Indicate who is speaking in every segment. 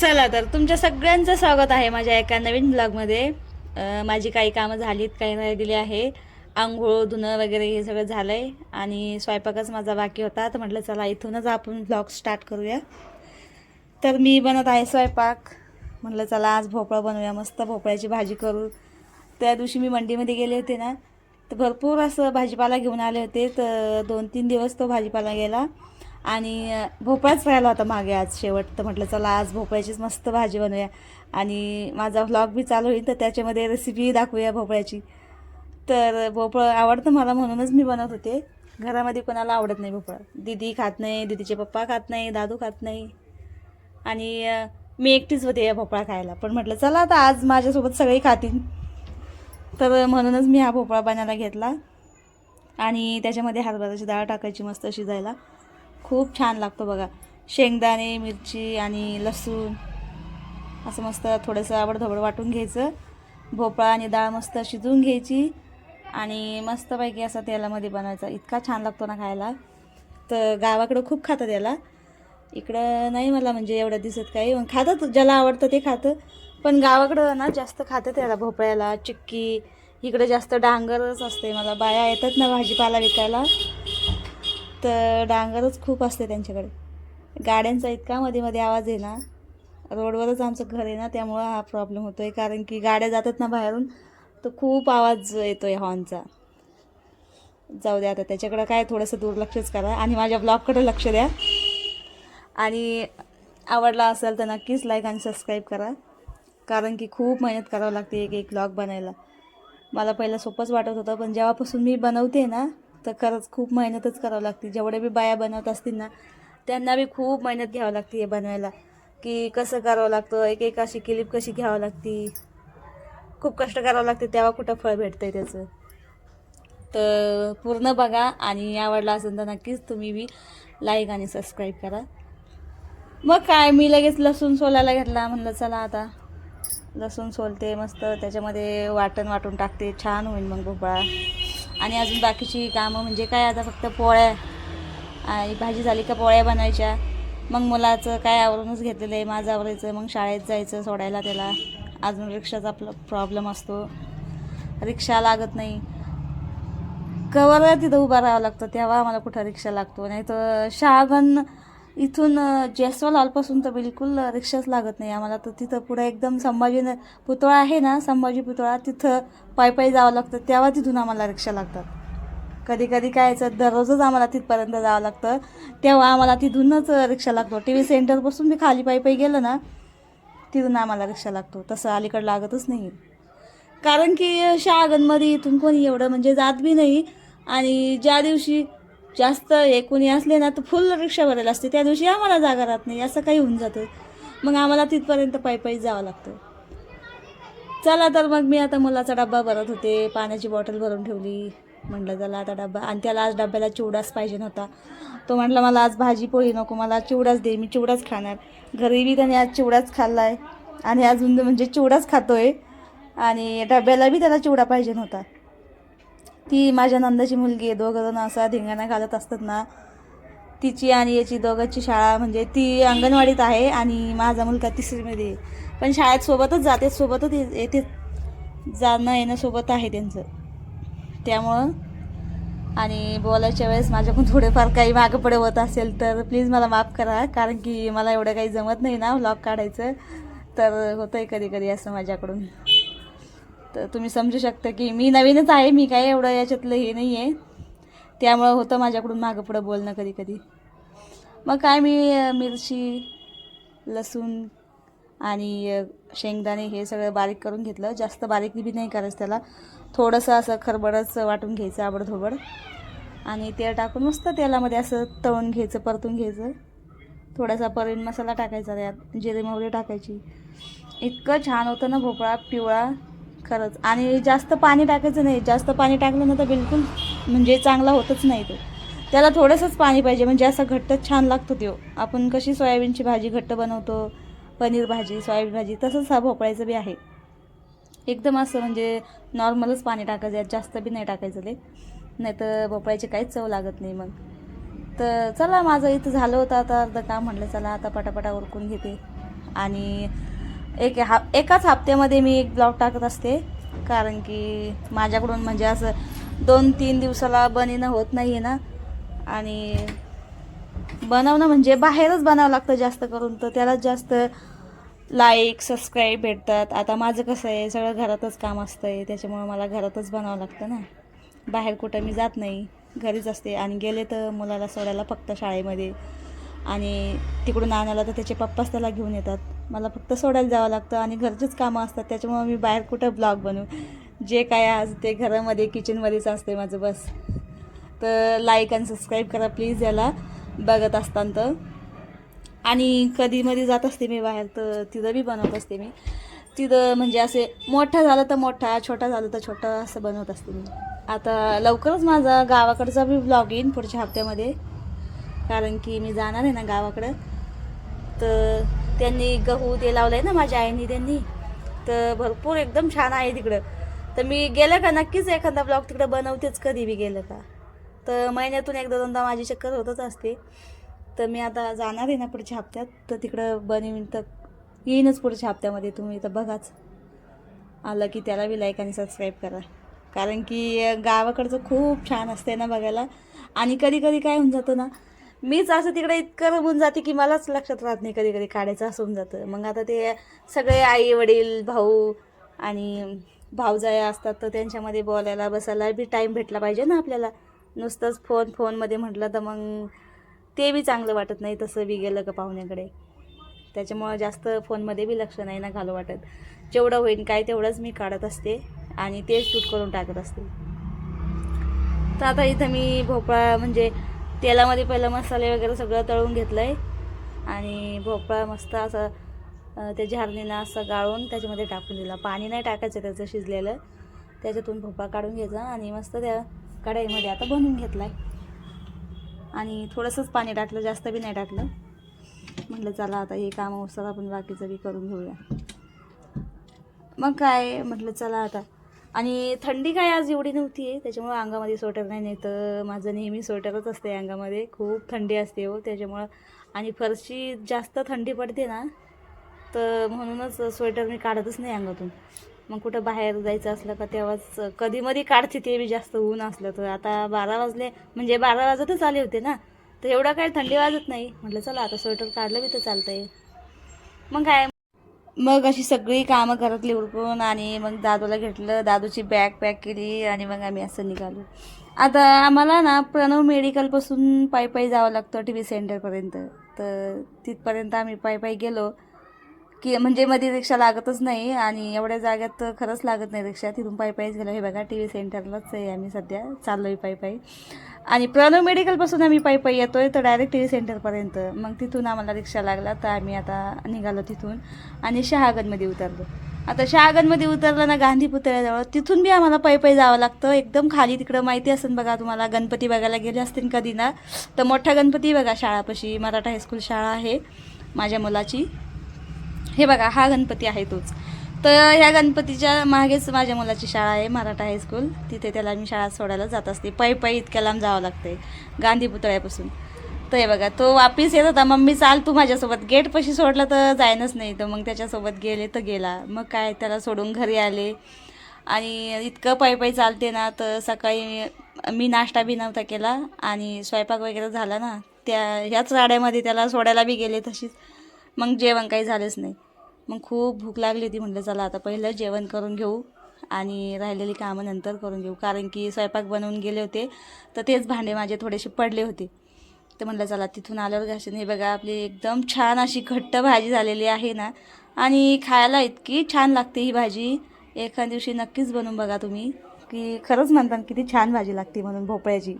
Speaker 1: चला तर तुमच्या सगळ्यांचं स्वागत आहे माझ्या एका नवीन ब्लॉगमध्ये माझी काही कामं झालीत काही नाही दिली आहे. आंघोळ धुणं वगैरे हे सगळं झालं आहे आणि स्वयंपाकच माझा बाकी होता. तर म्हटलं चला इथूनच आपण ब्लॉग स्टार्ट करूया. तर मी बनत आहे स्वयंपाक. म्हटलं चला आज भोपळा बनवूया मस्त भोपळ्याची भाजी करू. त्या दिवशी मी मंडीमध्ये गेले होते ना तर भरपूर असं भाजीपाला घेऊन आले होते. तर दोन तीन दिवस तो भाजीपाला गेला. आणि भोपळाच राहिला होता मागे आज शेवट. तर म्हटलं चला आज भोपळ्याचीच मस्त भाजी बनवूया. आणि माझा व्लॉग बी चालू होईल तर त्याच्यामध्ये रेसिपी दाखवूया भोपळ्याची. तर भोपळं आवडतं मला म्हणूनच मी बनवत होते. घरामध्ये कोणाला आवडत नाही भोपळा. दीदी खात नाही दिदीचे पप्पा खात नाही दादू खात नाही. आणि मी एकटीच होते या भोपळा खायला. पण म्हटलं चला आता आज माझ्यासोबत सगळे खातील तर म्हणूनच मी हा भोपळा बनायला घेतला. आणि त्याच्यामध्ये हरभऱ्याची डाळ टाकायची मस्त शिजायला. खूप छान लागतो बघा. शेंगदाणे मिरची आणि लसूण. असं मस्त थोडंसं आवडधबड वाटून घ्यायचं. भोपळा आणि डाळ मस्त शिजवून घ्यायची. आणि मस्तपैकी असा तेलामध्ये बनवायचा. इतका छान लागतो ना खायला. तर गावाकडं खूप खातात याला. इकडं नाही मला म्हणजे एवढं दिसत काही. पण खातात ज्याला आवडतं ते खातं. पण गावाकडं ना जास्त खातात याला भोपळ्याला चिक्की. इकडं जास्त डांगरच असते. मला बाया येतात ना भाजीपाला विकायला. तर डांगरच खूप असते त्यांच्याकडे. गाड्यांचा इतका मध्ये मध्ये आवाज आहे ना रोडवरच आमचं घर आहे ना त्यामुळं हा प्रॉब्लेम होतो आहे कारण की गाड्या जातात ना बाहेरून तर खूप आवाज येतो आहे हॉर्नचा जाऊ द्या आता त्याच्याकडं काय थोडंसं दुर्लक्षच करा आणि माझ्या ब्लॉगकडे लक्ष द्या. आणि आवडला असेल तर नक्कीच लाईक आणि सबस्क्राईब करा. कारण की खूप मेहनत करावं लागते एक एक ब्लॉग बनायला. मला पहिलं सोपंच वाटत होतं पण जेव्हापासून मी बनवते ना तर खरंच खूप मेहनतच करावं लागते. जेवढे बी बाया बनवत असतील ना त्यांना बी खूप मेहनत घ्यावं लागते हे बनवायला. की कसं करावं लागतं एक एक अशी क्लिप कशी घ्यावं लागती. खूप कष्ट करावं लागते तेव्हा कुठं फळ भेटतं आहे त्याचं. तर पूर्ण बघा आणि आवडला असेल तर नक्कीच तुम्ही बी लाईक आणि सबस्क्राईब करा. मग काय मी लगेच लसूण सोलायला घेतला. म्हणलं चला आता. लसूण सोलते मस्त त्याच्यामध्ये वाटण वाटून टाकते. छान होईल मग भोपळा. आणि अजून बाकीची कामं म्हणजे काय आता फक्त पोळ्या आणि भाजी झाली का पोळ्या बनायच्या. मग मुलाचं काय आवरूनच घेतलेलं आहे माझं आवरायचं मग शाळेत जायचं सोडायला त्याला. अजून रिक्षाचा प्रॉब्लेम असतो. रिक्षा लागत नाही. कवर तिथं उभा राहावं लागतं तेव्हा आम्हाला कुठं रिक्षा लागतो. नाही तर शहागण इथून अ, जयस्वाल हॉलपासून तर बिलकुल रिक्षाच लागत नाही आम्हाला. तर तिथं पुढे एकदम संभाजी पुतळा आहे ना संभाजी पुतळा तिथं पायी पायी जावं लागतं. तेव्हा तिथून आम्हाला रिक्षा लागतात. कधी कधी काय यायचं दररोजच आम्हाला तिथपर्यंत जावं लागतं. तेव्हा आम्हाला तिथूनच रिक्षा लागतो. टी व्ही सेंटरपासून मी खाली पायी पायी गेलं ना तिथून आम्हाला रिक्षा लागतो. तसं अलीकडं लागतच नाही. कारण की शहागनमध्ये इथून कोणी एवढं म्हणजे जात बी नाही. आणि ज्या दिवशी जास्त हे कोणी असले ना तर फुल रिक्षा भरायला असते. त्या दिवशी आम्हाला जागा राहत नाही असं काही होऊन जातं. मग आम्हाला तिथपर्यंत पायी पायी जावं लागतं. चला तर मग मी आता मुलाचा डब्बा भरत होते पाण्याची बॉटल भरून ठेवली. म्हटलं चला आता डब्बा. आणि त्याला आज डब्याला चिवडाच पाहिजे नव्हता. तो म्हटला मला आज भाजी पोळी नको मला चिवडाच दे मी चिवडाच खाणार. घरी बी त्याने आज चिवडाच खाल्ला आहे आणि अजून म्हणजे चिवडाच खातो आहे आणि डब्याला बी त्याला चिवडा पाहिजे नव्हता. ती माझ्या नंदाची मुलगी आहे. दोघं जण असा धिंगाणा घालत असतात ना तिची आणि याची दोघांची शाळा म्हणजे ती अंगणवाडीत आहे आणि माझा मुलगा तिसरीमध्ये आहे. पण शाळेत सोबतच जाते सोबतच ये- येते. जाणं येणं सोबत आहे त्यांचं. त्यामुळं आणि बोलायच्या वेळेस माझ्याकडून थोडेफार काही मागं पुढे होत असेल तर प्लीज मला माफ करा कारण की मला एवढं काही जमत नाही ना व्लॉग काढायचं. तर होतं आहे कधी कधी असं माझ्याकडून. तर तुम्ही समजू शकता की मी नवीनच आहे मी काय एवढं याच्यातलं हे नाही आहे त्यामुळं होतं माझ्याकडून मागं पुढं बोलणं कधी कधी. मग काय मी मिरची लसूण आणि शेंगदाणे हे सगळं बारीक करून घेतलं. जास्त बारीक बी नाही करायचं त्याला. थोडंसं असं खरबडच वाटून घ्यायचं आबडधोबड. आणि तेल टाकून मस्त तेलामध्ये असं तळून घ्यायचं परतून घ्यायचं. थोडासा परीन मसाला टाकायचा त्यात जिरे मोहरी टाकायची. इतकं छान होतं ना भोपळा पिवळा. खरंच. आणि जास्त पाणी टाकायचं नाही. जास्त पाणी टाकलं ना तर बिलकुल म्हणजे चांगला होतच नाही तो. त्याला थोडंसंच पाणी पाहिजे. म्हणजे असं घट्ट छान लागतो तो. आपण कशी सोयाबीनची भाजी घट्ट बनवतो पनीर भाजी सोयाबीन भाजी तसंच हा भोपळ्याचं बी आहे. एकदम असं म्हणजे नॉर्मलच पाणी टाकायचं. यात जास्त बी नाही टाकायचं ते. नाही तर भोपळ्याची काहीच चव लागत नाही मग. तर चला माझं इथं झालं होतं आता अर्धं काम. म्हटलं चला आता पटापटा उरकून घेते. आणि एक हा एकाच हप्त्यामध्ये मी एक ब्लॉग टाकत असते. कारण की माझ्याकडून म्हणजे असं दोन तीन दिवसाला बनवणं होत नाही आहे ना. आणि बनवणं म्हणजे बाहेरच बनावं लागतं जास्त करून. तर त्यालाच जास्त लाईक सबस्क्राईब भेटतात. आता माझं कसं आहे सगळं घरातच काम असतं आहे त्याच्यामुळं मला घरातच बनावं लागतं ना. बाहेर कुठं मी जात नाही. घरीच असते. आणि गेले तर मुलाला सोडायला फक्त शाळेमध्ये. आणि तिकडून आणायला तर त्याचे पप्पाच त्याला घेऊन येतात. मला फक्त सोडायला जावं लागतं आणि घरचेच कामं असतात त्याच्यामुळं मी बाहेर कुठं ब्लॉग बनवू? जे काय आज ते घरामध्ये किचनमध्येच असते माझं बस. तर लाईक आणि सबस्क्राईब करा प्लीज याला बघत असताना तर आणि कधीमध्ये जात असते मी बाहेर तर तिथं बी बनवत असते मी. तिथं म्हणजे असे मोठा झालं तर मोठा छोटा झालं तर छोटा असं बनवत असते मी. आता लवकरच माझा गावाकडचा बी ब्लॉग येईन पुढच्या हप्त्यामध्ये. कारण की मी जाणार आहे ना गावाकडं. तर त्यांनी गहू ते लावलं आहे ना माझ्या आईनी त्यांनी. तर भरपूर एकदम छान आहे तिकडं. तर मी गेलं का नक्कीच एखादा ब्लॉग तिकडं बनवतेच कधी बी गेलं का. तर महिन्यातून एकदा दोनदा माझी चक्कर होतच असते. तर मी आता जाणार आहे ना पुढच्या हप्त्यात. तर तिकडं बनवीन तर येईनच पुढच्या हप्त्यामध्ये तुम्ही तर बघाच. आलं की त्याला बी लाईक आणि सबस्क्राईब करा. कारण की गावाकडचं खूप छान असते ना बघायला. आणि कधी कधी काय होऊन जातं ना मीच असं तिकडे इतकं रमून जाते की मलाच लक्षात राहत नाही कधी कधी काढायचं असून जातं. मग आता ते सगळे आई वडील भाऊ आणि भाऊजाया असतात तर त्यांच्यामध्ये बोलायला बसायला बी टाईम भेटला पाहिजे ना आपल्याला. नुसतंच फोन फोनमध्ये म्हटलं तर मग ते बी चांगलं वाटत नाही तसं बी गेलं का पाहुण्याकडे. त्याच्यामुळं जास्त फोनमध्ये बी लक्ष नाही ना घालू वाटत. जेवढं होईल काय तेवढंच मी काढत असते आणि तेच शूट करून टाकत असते. तर आता इथं मी भोपळा म्हणजे तेलामध्ये पहिलं मसाले वगैरे सगळं तळून घेतलं आहे आणि भोपळा मस्त असं त्या झारणीनं असं गाळून त्याच्यामध्ये टाकून दिला. पाणी नाही टाकायचं त्याचं शिजलेलं. त्याच्यातून भोपळा काढून घ्यायचा आणि मस्त त्या कढाईमध्ये आता बनवून घेतला आहे आणि थोडंसंच पाणी टाकलं जास्त बी नाही टाकलं. म्हटलं चला आता हे काम उसाला आपण बाकीचं बी करून घेऊया. मग काय म्हटलं चला आता. आणि थंडी काय आज एवढी नव्हती आहे त्याच्यामुळं अंगामध्ये स्वेटर नाही नाही तर माझं नेहमी स्वेटरच असते अंगामध्ये. खूप थंडी असते हो त्याच्यामुळं. आणि फरशी जास्त थंडी पडते ना तर म्हणूनच स्वेटर मी काढतच नाही अंगातून. मग कुठं बाहेर जायचं असलं का तेव्हाच कधीमधी काढते ते बी जास्त ऊन असलं तर. आता बारा वाजले म्हणजे बारा वाजतच आले होते ना तर एवढा काय थंडी वाजत नाही. म्हटलं चला आता स्वेटर काढलं बी तर चालतंय. मग काय मग अशी सगळी कामं घरातली उरकून आणि मग दादूला घेतलं. दादूची बॅग पॅक केली आणि मग आम्ही असं निघालो. आता आम्हाला ना प्रणव मेडिकलपासून पायी पायी जावं लागतं टी व्ही सेंटरपर्यंत तर तिथपर्यंत आम्ही पायी पायी गेलो. की म्हणजे मध्ये रिक्षा लागतच नाही आणि एवढ्या जाग्यात तर खरंच लागत नाही रिक्षा. तिथून पायी पायीच गेलो. हे बघा टी व्ही सेंटरलाच आहे आम्ही सध्या. चाललो आहे पायी पायी आणि प्रणव मेडिकलपासून आम्ही पायी पायी येतो आहे तर डायरेक्ट टी व्ही सेंटरपर्यंत मग तिथून आम्हाला रिक्षा लागला तर आम्ही आता निघालो तिथून आणि शहागनमध्ये उतरलो. आता शहागनमध्ये उतरलं ना गांधी पुतळ्याजवळ तिथून बी आम्हाला पायी पायी जावं लागतं. एकदम खाली तिकडं माहिती असेल बघा तुम्हाला गणपती बघायला गेले असतील कधी ना तर मोठा गणपती बघा शाळापाशी मराठा हायस्कूल शाळा आहे माझ्या मुलाची. हे बघा हा गणपती आहे तोच. तर ह्या गणपतीच्या मागेच माझ्या मुलाची शाळा आहे मराठा हायस्कूल तिथे त्याला मी शाळा सोडायला जात असते. पायी पायी इतक्या लांब जावं लागते गांधी पुतळ्यापासून. तर हे बघा तो वापिस येत होता मम्मी चाल तू माझ्यासोबत. गेटपाशी सोडला तर जायनच नाही. तर मग त्याच्यासोबत गेले तर गेला. मग काय त्याला सोडून घरी आले. आणि इतकं पायी पायी चालते ना तर सकाळी मी नाश्ता बी नव्हता केला. आणि स्वयंपाक वगैरे झाला ना त्या ह्याच गाड्यामध्ये त्याला सोडायला बी गेले तशीच. मग जेवण काही झालंच नाही. मग खूप भूक लागली होती म्हटलं चला आता पहिलं जेवण करून घेऊ आणि राहिलेली कामं नंतर करून घेऊ. कारण की स्वयंपाक बनवून गेले होते तर तेच भांडे माझे थोडेसे पडले होते. तर म्हटलं चला तिथून आल्यावर घासून हे बघा आपली एकदम छान अशी घट्ट भाजी झालेली आहे ना. आणि खायला इतकी छान लागते ही भाजी. एका दिवशी नक्कीच बनवून बघा तुम्ही की खरंच म्हणतात किती छान भाजी लागते म्हणून भोपळ्याची.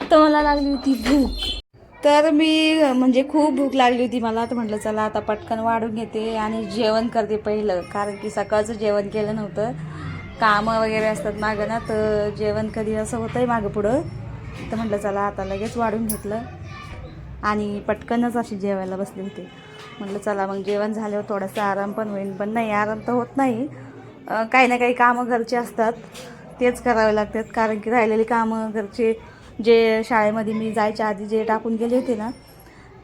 Speaker 1: तर मला लागली होती भूक. तर मी म्हणजे खूप भूक लागली होती मला. तर म्हटलं चला आता पटकन वाढून घेते आणि जेवण करते पहिलं. कारण की सकाळचं जेवण केलं नव्हतं. कामं वगैरे असतात मागं ना तर जेवण कधी असं होतं आहे मागं पुढं. तर म्हटलं चला आता लगेच वाढून घेतलं. आणि पटकनच अशी जेवायला बसली होती. म्हटलं चला मग जेवण झाल्यावर थोडासा आराम पण होईल पण नाही आराम तर होत नाही. काही ना काही कामं घरचे असतात. तेच करावे लागतात. कारण की राहिलेली कामं घरचे जे शाळेमध्ये मी जायच्या आधी जे टाकून गेले होते ना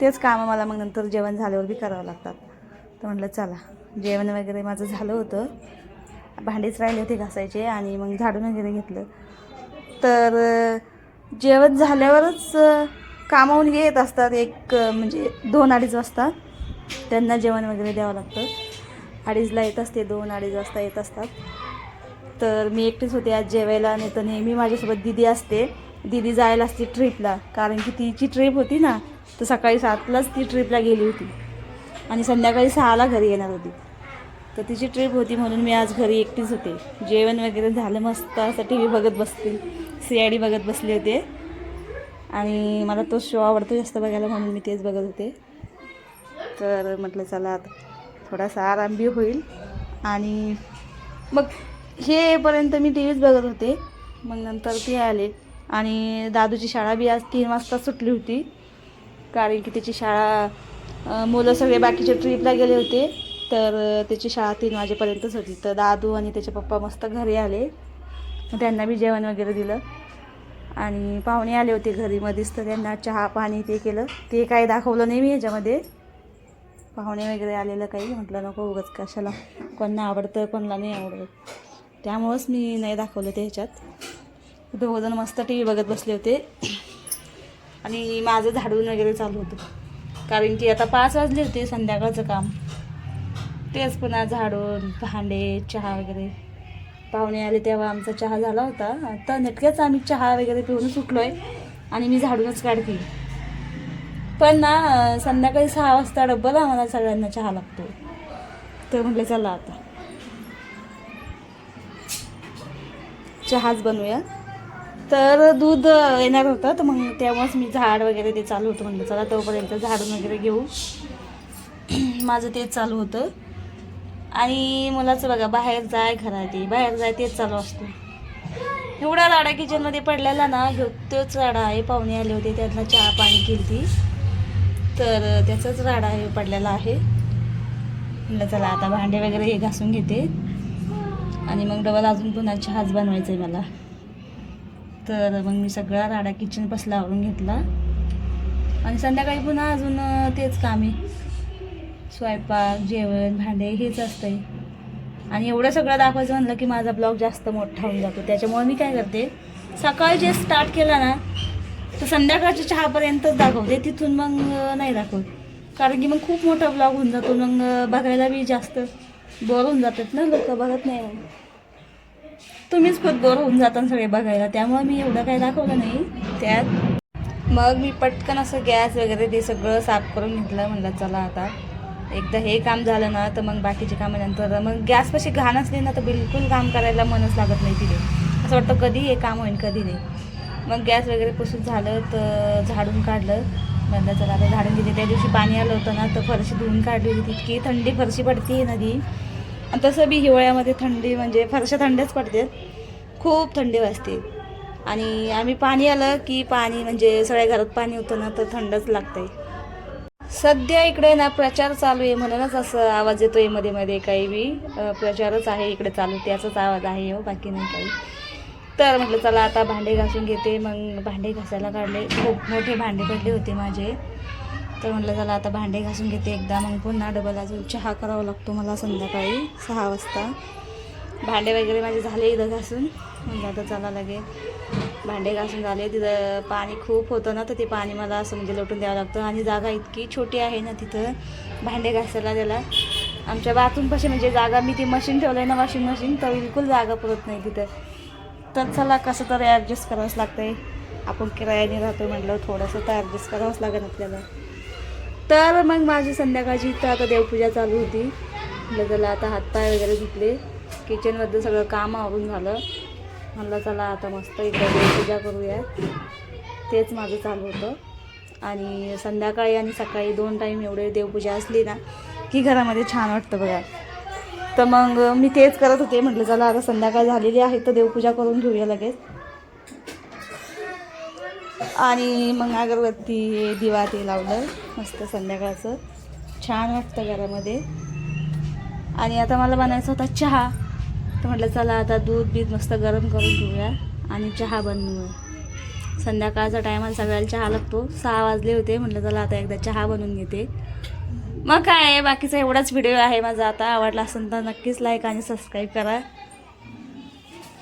Speaker 1: तेच कामं मला मग नंतर जेवण झाल्यावर बी करावं लागतात. तर म्हटलं चला जेवण वगैरे माझं झालं होतं. भांडेच राहिले होते घासायचे आणि मग झाडून वगैरे घेतलं. तर जेवण झाल्यावरच कामावून येत असतात एक म्हणजे दोन अडीच वाजता. त्यांना जेवण वगैरे द्यावं लागतं. अडीचला येत असते दोन अडीच वाजता येत असतात. तर मी एकटीच होते आज जेवायला नाही तर नेहमी माझ्यासोबत दिदी असते. दिदी जायला असती ट्रिपला कारण की तिची ट्रिप होती ना तर सकाळी सातलाच ती ट्रिपला गेली होती. आणि संध्याकाळी सहाला घरी येणार होती. तर तिची ट्रिप होती म्हणून मी आज घरी एकटीच होते. जेवण वगैरे झालं मस्त. असं टी व्ही बघत बसते. सी आय डी बघत बसले होते. आणि मला तो शो आवडतो जास्त बघायला म्हणून मी तेच बघत होते. तर म्हटलं चला आता थोडासा आराम बी होईल. आणि मग हे येईपर्यंत मी टी व्हीच बघत होते. मग नंतर ते आले. आणि दादूची शाळा बी आज तीन वाजता सुटली होती. कारण की त्याची शाळा मुलं सगळे बाकीच्या ट्रीपला गेले होते. तर त्याची शाळा तीन वाजेपर्यंतच होती. तर दादू आणि त्याचे पप्पा मस्त घरी आले. त्यांना बी जेवण वगैरे दिलं. आणि पाहुणे आले होते घरी मध्येच तर त्यांना चहा पाणी ते केलं. ते काही दाखवलं नाही मी ह्याच्यामध्ये पाहुणे वगैरे आलेलं काही. म्हटलं नको उगाच कशाला. कोणाला आवडतं कोणाला नाही आवडत. त्यामुळंच मी नाही दाखवलं ते ह्याच्यात. दोघंजण मस्त टी व्ही बघत बसले होते. आणि माझं झाडून वगैरे चालू होतं. कारण की आता पाच वाजले होते संध्याकाळचं काम. तेच पुन्हा झाडून भांडे चहा वगैरे. पाहुणे आले तेव्हा आमचा चहा झाला होता. तर नेटकेच आम्ही चहा वगैरे पिऊन सुटलो आहे आणि मी झाडूनच काढते पण ना संध्याकाळी सहा वाजता डब्बल आम्हाला सगळ्यांना चहा लागतो. तर म्हटलं चला आता. चहाच बनवूया. तर दूध येणार होतं तर मग तेव्हाच मी झाड वगैरे ते चालू होतं म्हटलं चला तोपर्यंत झाडून वगैरे घेऊ. माझं तेच चालू होतं. आणि मुलाचं बघा बाहेर जाय घरात ये बाहेर जाय तेच चालू असतं. एवढा राडा किचनमध्ये पडलेला ना घेऊ तोच राडा आहे पाहुणे आले होते त्यातला चहा पाणी केली ती तर त्याचाच राडा हे पडलेला आहे. म्हटलं चला आता भांडे वगैरे हे घासून घेते. आणि मग डबल अजून पुन्हा चहाच बनवायचा आहे मला. तर मग मी सगळा राडा किचन पसला आवरून घेतला. आणि संध्याकाळी पुन्हा अजून तेच काम. आहे स्वयंपाक जेवण भांडे हेच असतंय. आणि एवढं सगळं दाखवायचं म्हणलं की माझा ब्लॉग जास्त मोठा होऊन जातो. त्याच्यामुळे मी काय करते सकाळी जे स्टार्ट केला ना तर संध्याकाळच्या चहापर्यंतच दाखवते. तिथून मग नाही दाखवत. कारण की मग खूप मोठा ब्लॉग होऊन जातो. मग बघायला बी जास्त बोर होऊन जातात ना लोक बघत नाही मग. तुम्हीच खूप बोर होऊन जाता सगळे बघायला. त्यामुळे मी एवढं काही दाखवलं नाही. त्यात मग मी पटकन असं गॅस वगैरे ते सगळं साफ करून घेतलं. म्हणलं चला आता. एकदा हे काम झालं ना तर मग बाकीचे कामं नंतर. मग गॅसपाशी घाण असली ना तर बिलकुल काम करायला मनच लागत नाही तिथे. असं वाटतं कधी हे काम होईल कधी नाही. मग गॅस वगैरे पुसून झालं तर झाडून काढलं. म्हणलं चला आता झाडून दिली त्या दिवशी पाणी आलं होतं ना तर फरशी धुवून काढली होती. इतकी थंडी फरशी पडते नदी. आणि तसं बी हिवाळ्यामध्ये थंडी म्हणजे फारशा थंडच पडते खूप थंडी वाजते. आणि आम्ही पाणी आलं की पाणी म्हणजे सगळ्या घरात पाणी होतं ना तर थंडच लागतंय. सध्या इकडे ना प्रचार चालू आहे म्हणूनच असं आवाज येतोयमध्ये मध्ये काही बी. प्रचारच आहे इकडे चालू त्याचाच आवाज आहे हो बाकी नाही काही. तर म्हटलं चला आता भांडे घासून घेते. मग भांडे घासायला काढले. खूप मोठे भांडे पडले होते माझे. तर म्हटलं चला आता भांडे घासून घेते एकदा. मग पुन्हा डबल अजून चहा करावा लागतो मला संध्याकाळी सहा वाजता. भांडे वगैरे माझे झाले इथं घासून. म्हणजे आता चला लगे भांडे घासून झाले. तिथं पाणी खूप होतं ना तर ते पाणी मला असं म्हणजे लोटून द्यावं लागतं. आणि जागा इतकी छोटी आहे ना तिथं भांडे घासायला त्याला. आमच्या बाथरूमपाशी म्हणजे जागा मी ती मशीन ठेवलं आहे ना वॉशिंग मशीन तर बिलकुल जागा पुरत नाही तिथं. तर चला कसं तरी ॲडजस्ट करावंच लागतंय. आपण किरायाने राहतो म्हटलं थोडंसं तर ॲडजस्ट करावंच लागेल आपल्याला. तर मग माझी संध्याकाळची इथं आता देवपूजा चालू होती. म्हटलं चला आता हातपाय वगैरे धुतले. किचनमधलं सगळं काम आवरून झालं. म्हणलं चला आता मस्त एकदा देवपूजा करूया. तेच माझं चालू होतं. आणि संध्याकाळी आणि सकाळी दोन टाईम एवढे देवपूजा असली ना की घरामध्ये छान वाटतं बघा. तर मग मी तेच करत होते. म्हटलं चला आता संध्याकाळ झालेली आहे तर देवपूजा करून घेऊया लगेच. आणि मग अगरबत्ती हे दिवा ते लावलं. मस्त संध्याकाळचं. छान वाटतं घरामध्ये. आणि आता मला बनायचा होता चहा. तर म्हटलं चला आता दूध बीध मस्त गरम करून घेऊया आणि चहा बनवूया. संध्याकाळचा टायमाला सगळ्याला चहा लागतो. सहा वाजले होते. म्हटलं चला आता एकदा चहा बनवून घेते. मग काय आहे बाकीचा एवढाच व्हिडिओ आहे माझा. आता आवडला असेल तर नक्कीच लाईक आणि सबस्क्राईब करा.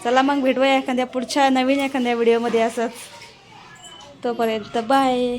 Speaker 1: चला मग भेटूया एखाद्या पुढच्या नवीन एखाद्या व्हिडिओमध्ये असंच. तोपर्यंत बाय